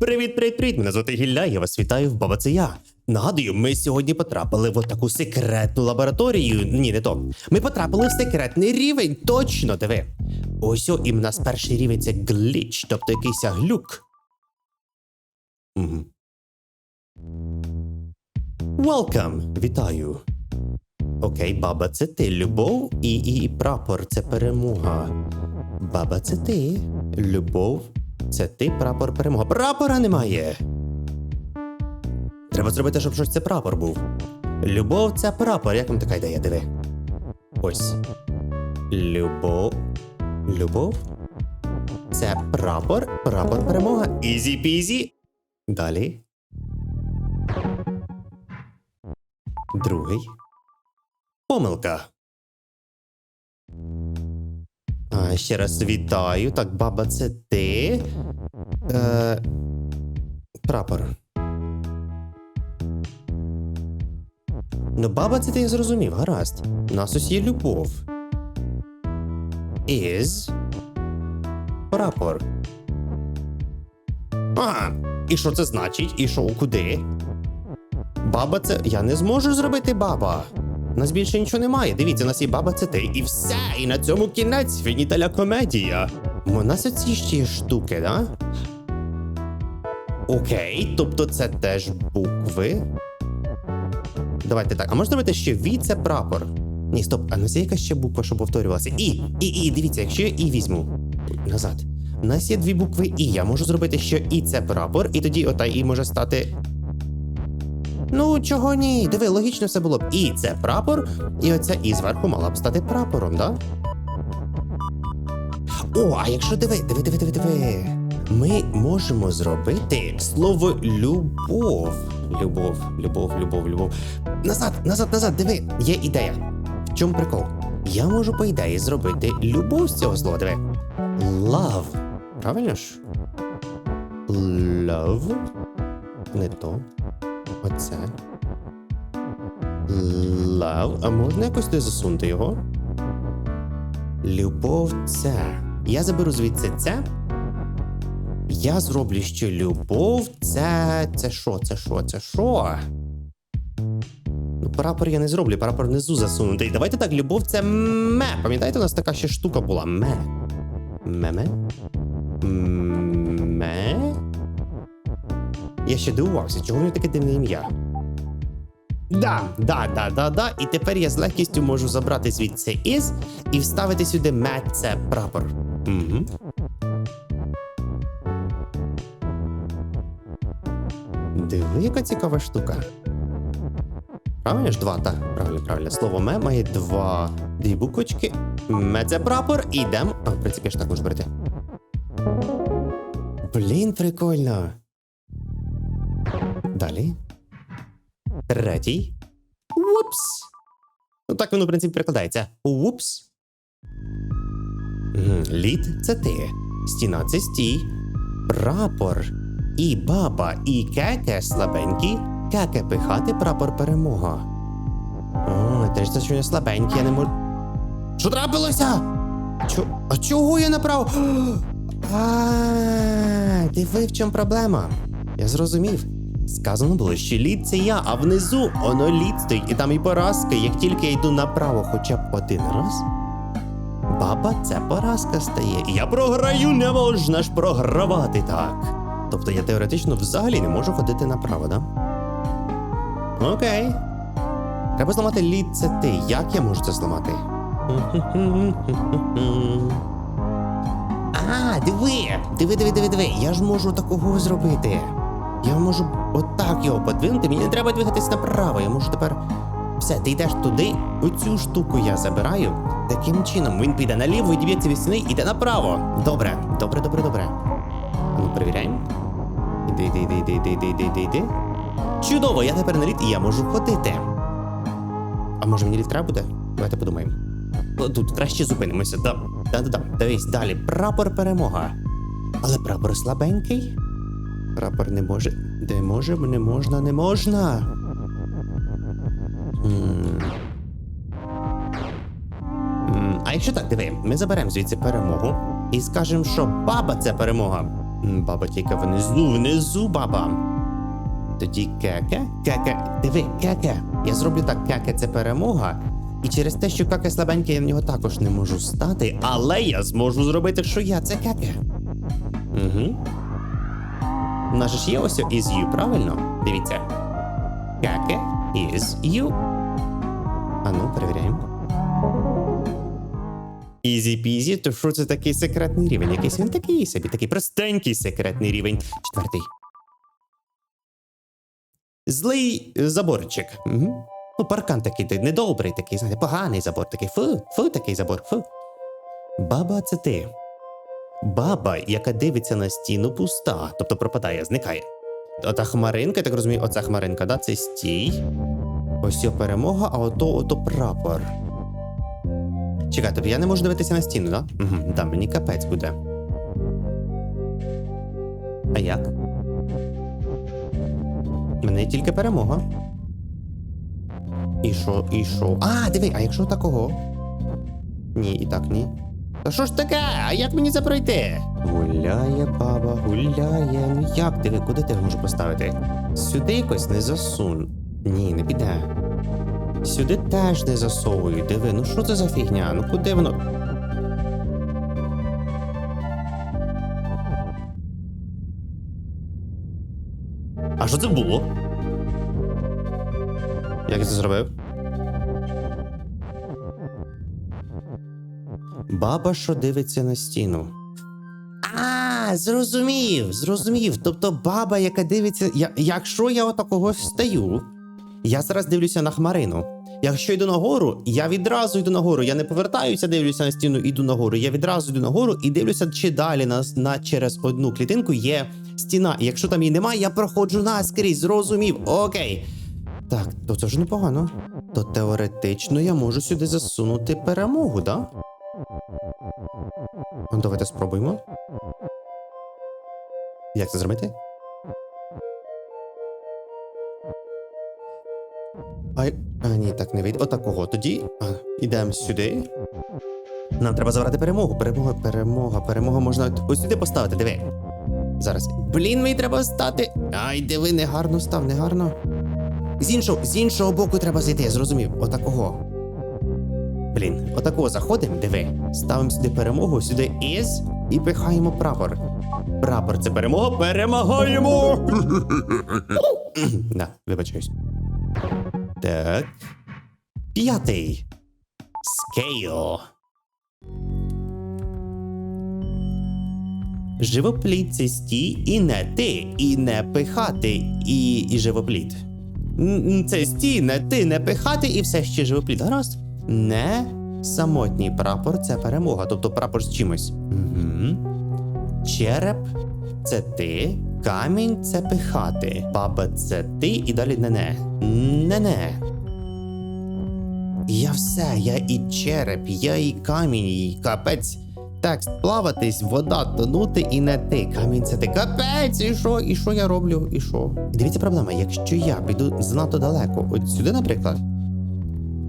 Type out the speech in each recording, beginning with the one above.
Привіт, привіт, привіт! Мене звати Гілля, я вас вітаю в Баба Це Я. Нагадую, ми сьогодні потрапили в таку секретну лабораторію. Ні, не то. Ми потрапили в секретний рівень, точно диви. Ось о, і в нас перший рівень це гліч, тобто якийсь глюк. Угу. Welcome! Вітаю. Окей, баба, це ти. Любов і, і, і прапор це перемога. Баба, це ти. Любов. Це ти прапор перемога. Прапора немає. Треба зробити, щоб щось це прапор був. Любов це прапор. Як вам така ідея, диви? Ось. Любов. Любов. Це прапор. Прапор перемога. Ізі пізі. Далі. Другий. Помилка. А, ще раз вітаю. Так, баба, це ти. Е, прапор. Ну, баба, це ти я зрозумів, гаразд. У нас ось є любов. Is. Прапор. А, і що це значить? І що, куди? Баба, це. Я не зможу зробити баба. У нас більше нічого немає. Дивіться, у нас є баба це ти. І все. І на цьому кінець фініталя комедія. У нас оці ще є штуки, да? Окей, тобто це теж букви. Давайте так. А можна робити ще ві це прапор? Ні, стоп, а нас є якась ще буква, що повторювалася. І, і, і, дивіться, якщо я і візьму. Назад. У нас є дві букви І. Я можу зробити, що і це прапор, і тоді ота І може стати Ну, чого ні? Диви, логічно все було б. І це прапор, і оця і зверху мала б стати прапором, да? О, а якщо диви, диви, диви, диви, диви. Ми можемо зробити слово любов. Любов, любов, любов, любов. Назад, назад, назад, диви, є ідея. В чому прикол? Я можу, по ідеї, зробити любов з цього слова, диви. Love. Правильно ж? Love. Не то. Оце. Love. А можна якось туди засунути його? Любов це. Я заберу звідси це. Я зроблю, що любов це. Це що? Це що? Це що? Ну, прапор я не зроблю, прапор внизу засунутий. Давайте так, любов це ме. Пам'ятаєте, у нас така ще штука була? Ме. Меме? Я ще дивувався, чого в нього таке дивне ім'я. Да, да, да, да, да. І тепер я з легкістю можу забрати звідси із і вставити сюди це прапор. Угу. Диви, яка цікава штука. Правильно ж два, так, правильно, правильно. Слово ме має два дві буквочки. Ме це прапор, і йдемо. А, в принципі, я ж так можу брати. Блін, прикольно. Далі. Третій. Упс. Ну так воно, в принципі, перекладається. Упс. Лід це ти. Стіна це стій. Прапор. І баба, і кеке слабенькі. Кеке пихати прапор перемога. О, теж це що я слабенький, я не можу. Що трапилося? Чо... А чого я направо? А, диви, в чому проблема? Я зрозумів. Сказано було, що лід це я, а внизу воно лід стоїть, і там і поразка. Як тільки я йду направо хоча б один раз, баба, це поразка стає. Я програю, не можна ж програвати так. Тобто я теоретично взагалі не можу ходити направо, да? Окей. Треба зламати лід це ти. Як я можу це зламати? А, диви! Диви, диви, диви, диви. Я ж можу такого зробити. Я можу отак його подвинути, мені не треба двигатись направо. Я можу тепер. Все, ти йдеш туди, оцю штуку я забираю. Таким чином він піде наліво, відіб'ється від стіни, іде направо. Добре, добре, добре, добре. Ну, перевіряємо. Іди, іди, іди, іди, іди, іди, іди, іди, іди. Чудово, я тепер на лід і я можу ходити. А може мені лід треба буде? Давайте подумаємо. Тут краще зупинимося. Да, да, да, да. Дивись, далі. Прапор перемога. Але прапор слабенький. Прапор не може. Де може, не можна, не можна. А якщо так, диви, ми заберемо звідси перемогу і скажемо, що баба це перемога. Баба тільки внизу, внизу, баба. Тоді кеке, кеке, диви, кеке. Я зроблю так, кеке це перемога. І через те, що каке слабеньке, я в нього також не можу стати, але я зможу зробити, що я це кеке. Угу. У нас ж є ось із you, правильно? Дивіться. Каке is you. А ну, перевіряємо. Ізі пізі, то що це такий секретний рівень? Якийсь він такий собі, такий простенький секретний рівень. Четвертий. Злий заборчик. Угу. Ну, паркан такий недобрий, такий, знаєте, поганий забор, такий фу, фу, такий забор, фу. Баба, це ти. Баба, яка дивиться на стіну, пуста, тобто пропадає, зникає. Ота хмаринка, я так розумію, оця хмаринка, да, це стій. Ось його перемога, а ото ото прапор. Чекай, тобто я не можу дивитися на стіну, да? Угу, да, мені капець буде. А як? Мене тільки перемога. І що, і що? А, диви, а якщо такого? Ні, і так ні. Та що ж таке? А як мені це пройти? Гуляє баба, гуляє. Ну як диви, куди ти можу поставити? Сюди якось не засун. Ні, не піде. Сюди теж не засовую. Диви, ну що це за фігня? Ну куди воно? А що це було? Як я це зробив? Баба, що дивиться на стіну. А, зрозумів, зрозумів. Тобто баба, яка дивиться. Я, якщо я отакого встаю, я зараз дивлюся на хмарину. Якщо йду нагору, я відразу йду нагору. Я не повертаюся, дивлюся на стіну, іду нагору. Я відразу йду нагору і дивлюся, чи далі на, на через одну клітинку є стіна. І якщо там її немає, я проходжу наскрізь, зрозумів. Окей. Так, то це ж непогано. То теоретично я можу сюди засунути перемогу, да? Ну, давайте спробуємо. Як це зробити? А, а ні, так не вийде. Отакого. Тоді а, ідемо сюди. Нам треба забрати перемогу. Перемога, перемога, перемога можна ось сюди поставити, диви. Зараз. Блін, мені треба стати. Ай, диви, не гарно став, не гарно. З іншого, з іншого боку треба зайти, я зрозумів. Отакого. Блін, отакого заходимо, диви. Ставимо сюди перемогу, сюди із і пихаємо прапор. Прапор це перемога. Перемагаємо! да, вибачаюсь. Так. П'ятий. Скейл. Живопліт це стій і не ти, і не пихати, і, і живопліт. Це стій, не ти, не пихати, і все ще живопліт. Гаразд. Не самотній прапор це перемога, тобто прапор з чимось. Угу. Череп це ти, камінь це пихати, баба це ти і далі не-не. Не-не. Я все, я і череп, я і камінь, і капець. Текст плаватись, вода тонути і не ти. Камінь це ти капець, і що? І що я роблю? І що? Дивіться проблема, якщо я піду занадто далеко, от сюди, наприклад,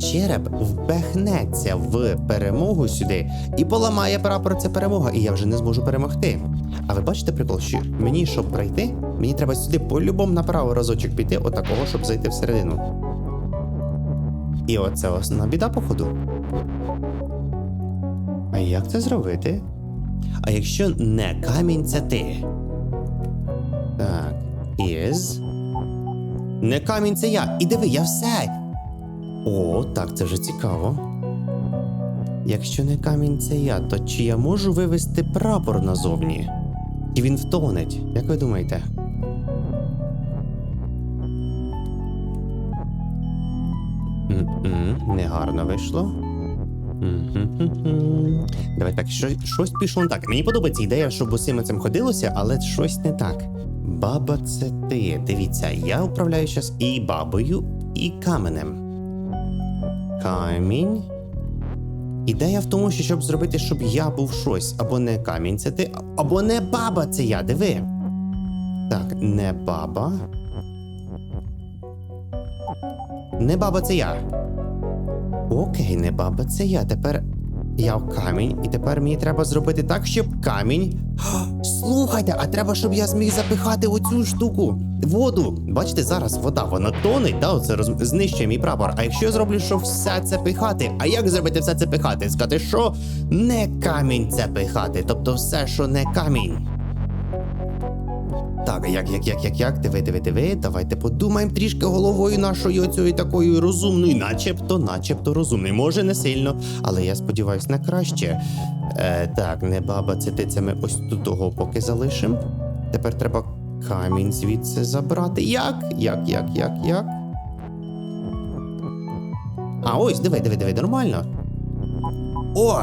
череп впехнеться в перемогу сюди і поламає прапор це перемога, і я вже не зможу перемогти. А ви бачите прикол, що мені, щоб пройти, мені треба сюди по-любому направо разочок піти, отакого, щоб зайти всередину. І оце основна біда, походу. А як це зробити? А якщо не камінь, це ти. Так, із. Не камінь, це я. І диви, я все. О, так, це вже цікаво. Якщо не камінь, це я, то чи я можу вивести прапор назовні? І він втонеть, як ви думаєте? М-м, Негарно вийшло. Давай так, що, щось пішло не так. Мені подобається ідея, щоб усім цим ходилося, але щось не так. Баба, це ти. Дивіться, я управляю зараз і бабою, і каменем. Камінь. Ідея в тому, що щоб зробити, щоб я був щось, або не камінь, це ти, або не баба, це я, диви. Так, не баба. Не баба, це я. Окей, не баба, це я. Тепер Я в камінь, і тепер мені треба зробити так, щоб камінь. Ха, Слухайте, а треба, щоб я зміг запихати оцю штуку. Воду. Бачите, зараз вода, вона тонить, да, оце роз... знищує мій прапор. А якщо я зроблю, що все це пихати, а як зробити все це пихати? Сказати, що не камінь це пихати, тобто все, що не камінь. Так, як, як, як, як, як, диви, диви, диви, давайте подумаємо трішки головою нашою оцією такою розумною, начебто, начебто розумною. Може, не сильно, але я сподіваюся на краще. Е, так, не баба, це ти, це ми ось тут того поки залишимо. Тепер треба камінь звідси забрати. Як? Як, як, як, як? А ось, диви, диви, диви, нормально. О!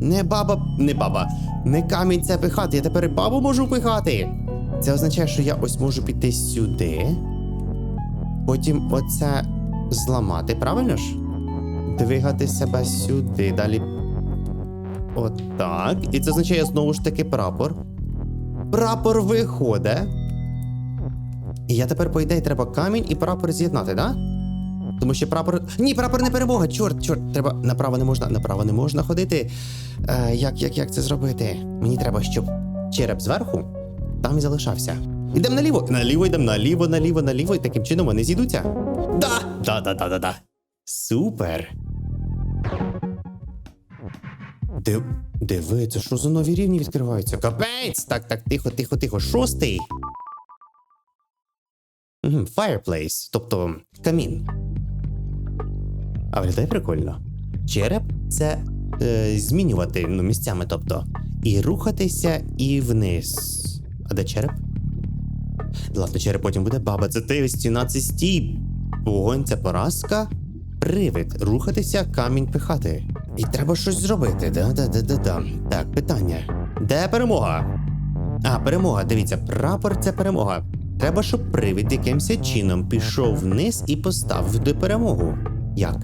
Не баба, не баба, не камінь це пихати, я тепер бабу можу пихати. Це означає, що я ось можу піти сюди. Потім оце зламати, правильно ж? Двигати себе сюди. Далі. Отак. І це означає знову ж таки прапор. Прапор виходить. І я тепер, по ідеї, треба камінь і прапор з'єднати, да? Тому що прапор. Ні, прапор не перемога. Чорт, чорт, треба направо не можна, направо не можна ходити. Е, як, як, як це зробити? Мені треба, щоб череп зверху там і залишався. Ідемо наліво. Наліво йдемо, наліво, наліво, наліво, і таким чином вони зійдуться. Да! Да, да, да, да, да. Супер. Див... Диви, що за нові рівні відкриваються? Капець! Так, так, тихо, тихо, тихо. Шостий. Fireplace, тобто камін. А виглядає прикольно. Череп це е, змінювати ну, місцями, тобто. І рухатися і вниз. А де череп? Ладно, череп потім буде баба. Це ти стіна, це стій. Вогонь це поразка. Привид. Рухатися, камінь пихати. І треба щось зробити. Да-да-да-да-да. Так, питання. Де перемога? А, перемога, дивіться, прапор це перемога. Треба, щоб привид якимось чином пішов вниз і поставив до перемогу. Як?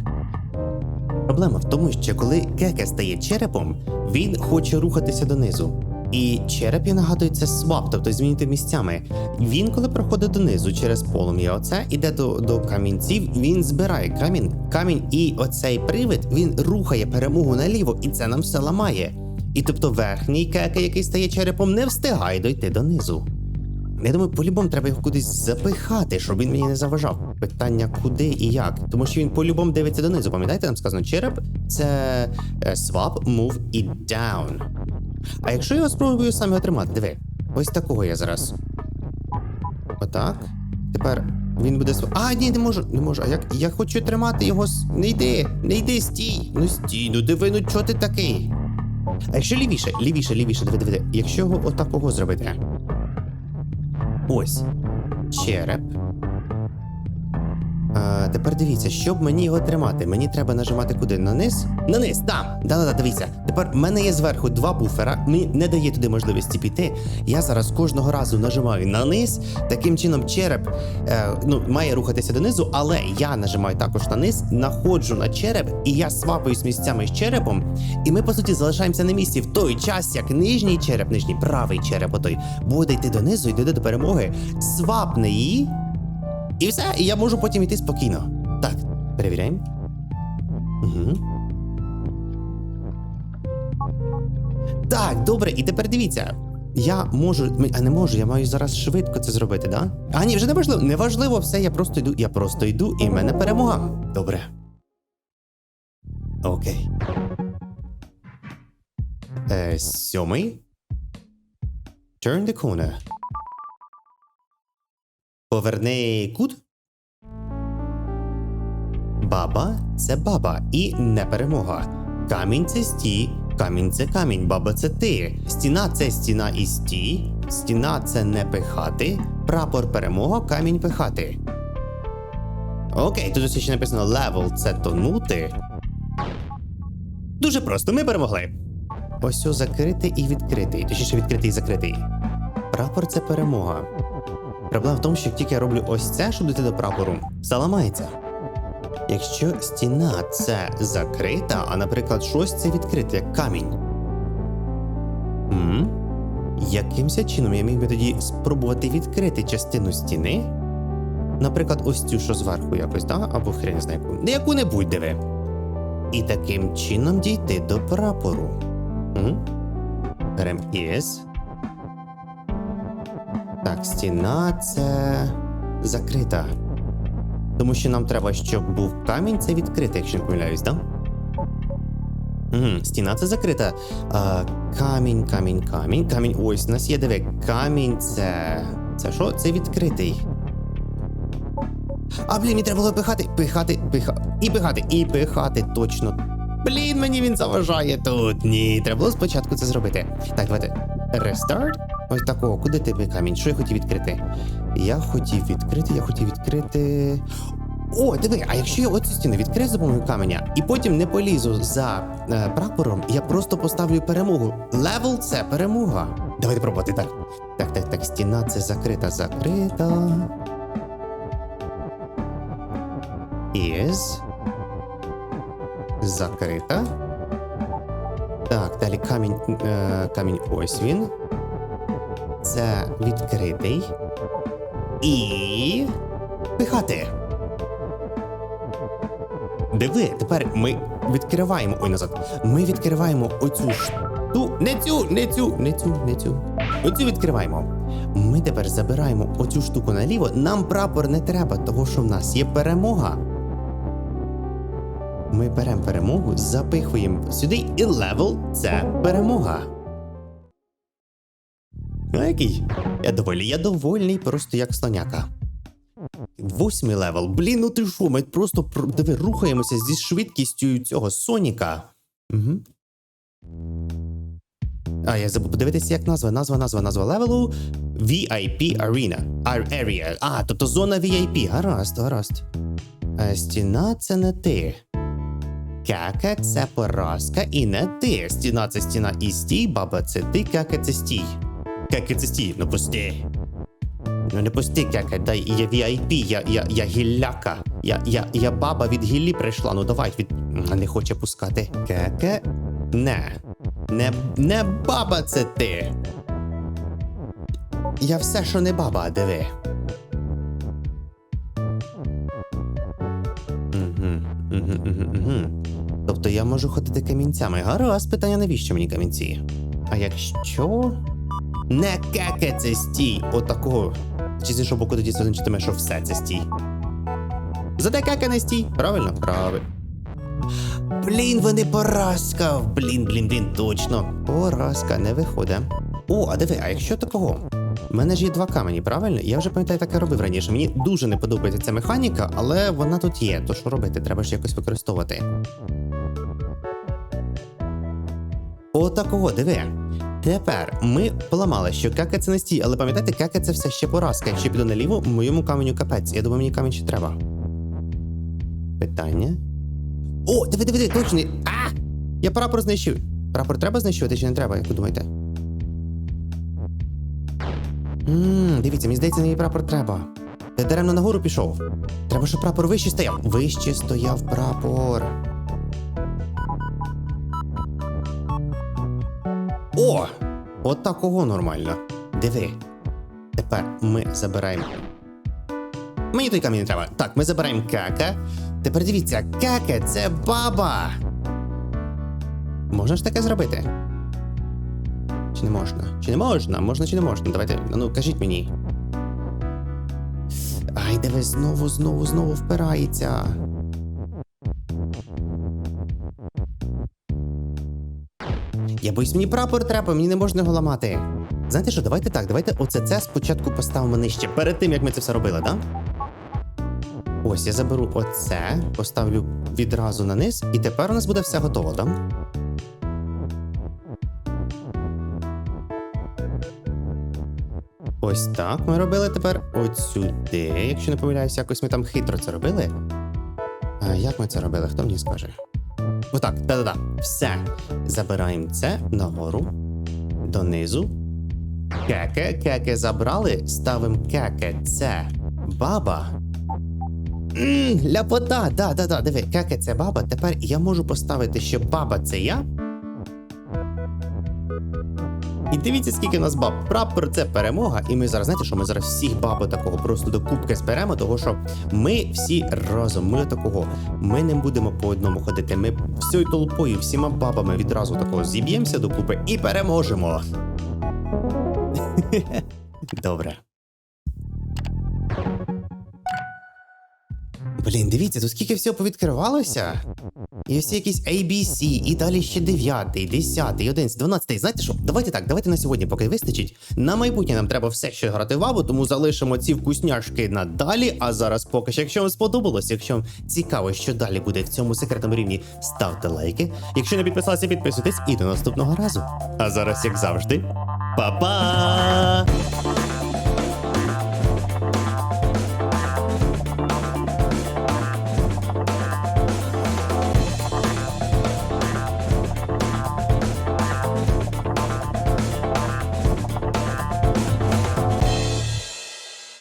Проблема в тому, що коли кеке стає черепом, він хоче рухатися донизу. І череп, я нагадую, це свап, тобто змінити місцями. Він, коли проходить донизу через полум'я, оце іде до, до камінців, він збирає камінь, камінь, і оцей привид він рухає перемогу наліво, і це нам все ламає. І тобто верхній кеке, який стає черепом, не встигає дойти донизу. Я думаю, по-любому треба його кудись запихати, щоб він мені не заважав. Питання куди і як. Тому що він по-любому дивиться донизу. Пам'ятаєте, там сказано череп це е, swap, move і down. А якщо я спробую саме отримати, диви. Ось такого я зараз. Отак. Тепер він буде св- А, ні, не можу, не можу. А як я хочу тримати його. Не йди, не йди, стій. Ну стій, ну диви, ну чого ти такий? А якщо лівіше, лівіше, лівіше, диви, диви. Якщо його отакого зробити. Ось. Череп. А, тепер дивіться, щоб мені його тримати, мені треба нажимати куди? На низ? На низ, там! Да-да-да, дивіться. Тепер в мене є зверху два буфера, мені не дає туди можливості піти. Я зараз кожного разу нажимаю на низ. Таким чином, череп е, ну, має рухатися донизу, але я нажимаю також на низ, находжу на череп, і я свапаюсь місцями з черепом. І ми, по суті, залишаємося на місці в той час, як нижній череп, нижній правий череп, отой, буде йти донизу і дійде до перемоги. Свапне її. І все, і я можу потім йти спокійно. Так, перевіряємо. Угу. Так, добре, і тепер дивіться. Я можу, а не можу, я маю зараз швидко це зробити, да? А ні, вже не важливо, не важливо, все, я просто йду, я просто йду, і в мене перемога. Добре. Окей. Е, сьомий. Turn the corner. Поверни кут. Баба це баба і не перемога. Камінь це стій, камінь це камінь, баба це ти. Стіна це стіна і стій. Стіна це не пихати. Прапор перемога, камінь пихати. Окей, тут ось ще написано level це тонути. Дуже просто, ми перемогли. Ось закритий і відкритий. Точніше, відкритий і закритий. Прапор це перемога. Проблема в тому, що як тільки я роблю ось це, щоб дійти до прапору, все ламається. Якщо стіна це закрита, а наприклад, щось це відкрите, як камінь. М? Якимся чином я міг би тоді спробувати відкрити частину стіни? Наприклад, ось цю, що зверху якось, да? або хрен знає яку. Не яку-небудь диви. і таким чином дійти до прапору. М? Берем із. Так, стіна це закрита. Тому що нам треба, щоб був камінь, це відкритий, якщо не помиляюсь, так? Да? Угу, стіна це закрита. А, камінь, камінь, камінь. Камінь. Ось, у нас є диви. Камінь це. Це що? Це відкритий. А, блін, мені треба було пихати, пихати, пихати. І пихати, і пихати, точно. Блін, мені він заважає тут. Ні, треба було спочатку це зробити. Так, давайте. Restart. Ось такого. Куди ти камінь? Що я хотів відкрити? Я хотів відкрити, я хотів відкрити. О, диви, а якщо я оцю стіну відкрию за допомогою каменя і потім не полізу за е, прапором, я просто поставлю перемогу. Левел це перемога. Давайте пробувати так. Так, так, так, стіна це закрита, закрита. Is. Закрита. Так, далі камінь. Е, камінь ось він. Це відкритий. І. Пихати. Диви, тепер ми відкриваємо. Ой, назад. Ми відкриваємо оцю шту. Не цю, не цю, не цю, не цю. Оцю відкриваємо. Ми тепер забираємо оцю штуку наліво. Нам прапор не треба, того що в нас є перемога. Ми беремо перемогу, запихуємо сюди, і левел це перемога. А який? Я доволі, я довольний, просто як слоняка. Восьмий левел. Блін, ну ти що, ми просто диви, рухаємося зі швидкістю цього Соніка. Угу. А, я забув подивитися, як назва. Назва, назва, назва левелу. VIP Arena. Ar- Area. А, тобто зона VIP. Гаразд, гаразд. А, стіна це не ти. Кака це поразка і не ти. Стіна це стіна і стій, баба це ти, кака це стій. Кака це стій, ну пусти. Ну не пусти, кака, дай я VIP, я, я, я гілляка. Я, я, я баба від гіллі прийшла, ну давай від. Не хоче пускати. Кака. Не. Не, не баба це ти. Я все, що не баба, диви. Тобто я можу ходити камінцями. Гаразд, питання, навіщо мені камінці? А якщо. Не кеке це стій! Отакого. Чи з іншого боку тоді це означатиме, що все це стій. Заде кеке не стій. Правильно? Правильно. Блін, вони поразка. Блін, блін, блін, точно. Поразка не виходить. О, а диви, а якщо такого? У мене ж є два камені, правильно? Я вже пам'ятаю, так і робив раніше. Мені дуже не подобається ця механіка, але вона тут є. То що робити? Треба ж якось використовувати. Отакого, диви. Тепер ми поламали, що кака це не стій, але пам'ятайте, кака це все ще поразка. Якщо піду наліво, моєму каменю капець. Я думаю, мені камінь ще треба. Питання. О, диви, диви, диви, точно. А! Я прапор знищив. Прапор треба знищувати чи не треба, як ви думаєте? Ммм, дивіться, мені здається, мені прапор треба. Ти даремно нагору пішов. Треба, щоб прапор вище стояв. Вище стояв прапор. О! От такого нормально. Диви. Тепер ми забираємо. Мені той камінь не треба. Так, ми забираємо кака. Тепер дивіться, кака це баба. Можна ж таке зробити? Чи не можна? Чи не можна? Можна чи не можна? Давайте, ну кажіть мені. Ай, диви, знову, знову, знову впирається. Я боюсь, мені прапор треба, мені не можна його ламати. Знаєте що, давайте так, давайте оце це спочатку поставимо нижче, перед тим як ми це все робили, да? Ось я заберу оце, поставлю відразу на низ, і тепер у нас буде все готово, да? Ось так ми робили тепер от. Якщо не помиляюся, якось ми там хитро це робили. А як ми це робили? Хто мені скаже? Отак, да-да-да. Все. Забираємо це нагору, донизу. Кеке, кеке забрали, ставимо кеке. Це баба. Ммм, ляпота, да, да, да, диви, кеке це баба. Тепер я можу поставити, що баба це я. І дивіться, скільки у нас баб. Прапор це перемога. І ми зараз, знаєте, що ми зараз всіх баб такого просто до кубки зберемо, того що ми всі разом, ми такого. Ми не будемо по одному ходити. Ми всією толпою, всіма бабами відразу такого зіб'ємося до купи і переможемо. Добре. Блін, дивіться, тут скільки всього повідкривалося. І всі якісь ABC, і далі ще 9, 10, 11, 12. Знаєте що? Давайте так, давайте на сьогодні, поки вистачить. На майбутнє нам треба все ще грати в абу, тому залишимо ці вкусняшки надалі. А зараз поки що, якщо вам сподобалось, якщо вам цікаво, що далі буде в цьому секретному рівні, ставте лайки. Якщо не підписалися, підписуйтесь і до наступного разу. А зараз, як завжди, па-па!